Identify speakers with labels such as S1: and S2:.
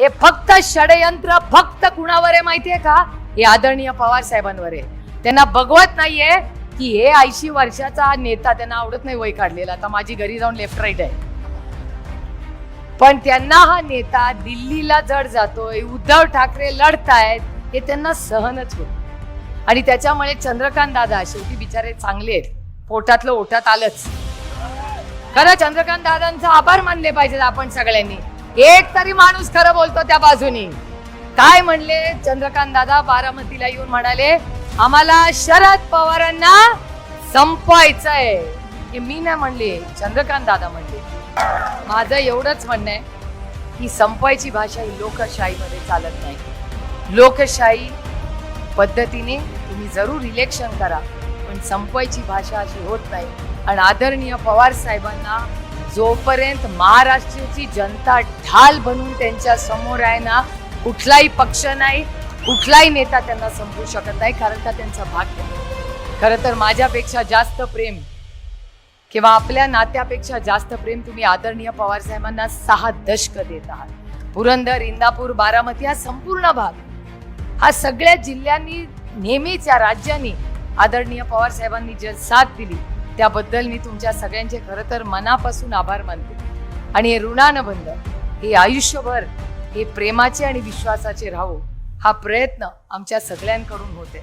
S1: हे फक्त षडयंत्र फक्त कुणावर आहे माहितीये का? हे आदरणीय पवार साहेबांवर आहे. त्यांना बघवत नाहीये की हे ऐंशी वर्षाचा नेता त्यांना आवडत नाही वय काढलेला. आता माझी घरी जाऊन लेफ्ट राईट आहे. पण त्यांना हा नेता दिल्लीला जड जातोय उद्धव ठाकरे लढतायत हे त्यांना सहनच होत आणि त्याच्यामुळे चंद्रकांत दादा शेवटी बिचारे चांगले आहेत. पोटातलं ओठात आलंच. खरं चंद्रकांत दादांचा आभार मानले पाहिजेत आपण सगळ्यांनी. एक तरी माणूस खरं बोलतो त्या बाजूनी. काय म्हणले? चंद्रकांत दादा बारामतीला येऊन म्हणाले आम्हाला शरद पवारांना संपवायचंय. हे मी नाही म्हणले चंद्रकांत दादा म्हणले. माझं एवढंच म्हणणं आहे की संपवायची भाषा ही लोकशाहीमध्ये चालत नाही. लोकशाही पद्धतीने तुम्ही जरूर इलेक्शन करा पण संपवायची भाषा अशी होत नाही. आणि आदरणीय पवार साहेबांना जोपर्यंत महाराष्ट्राची जनता ढाल बनून त्यांच्यासमोर आहे ना कुठलाही पक्ष नाही कुठलाही नेता त्यांना संपवू शकत नाही कारण का त्यांचा भाग खरं तर माझ्यापेक्षा जास्त प्रेम किंवा आपल्या नात्यापेक्षा जास्त प्रेम तुम्ही आदरणीय पवार साहेबांना सहा दशक देत आहात. पुरंदर इंदापूर बारामती हा संपूर्ण भाग. हा सगळ्या जिल्ह्यांनी नेहमीच या राज्यांनी आदरणीय पवार साहेबांनी जर साथ दिली. त्याबद्दल मी तुमच्या सगळ्यांचे खरं तर मनापासून आभार मानते. आणि हे ऋणानुबंध हे आयुष्यभर हे प्रेमाचे आणि विश्वासाचे राहो हा प्रयत्न आमच्या सगळ्यांकडून होते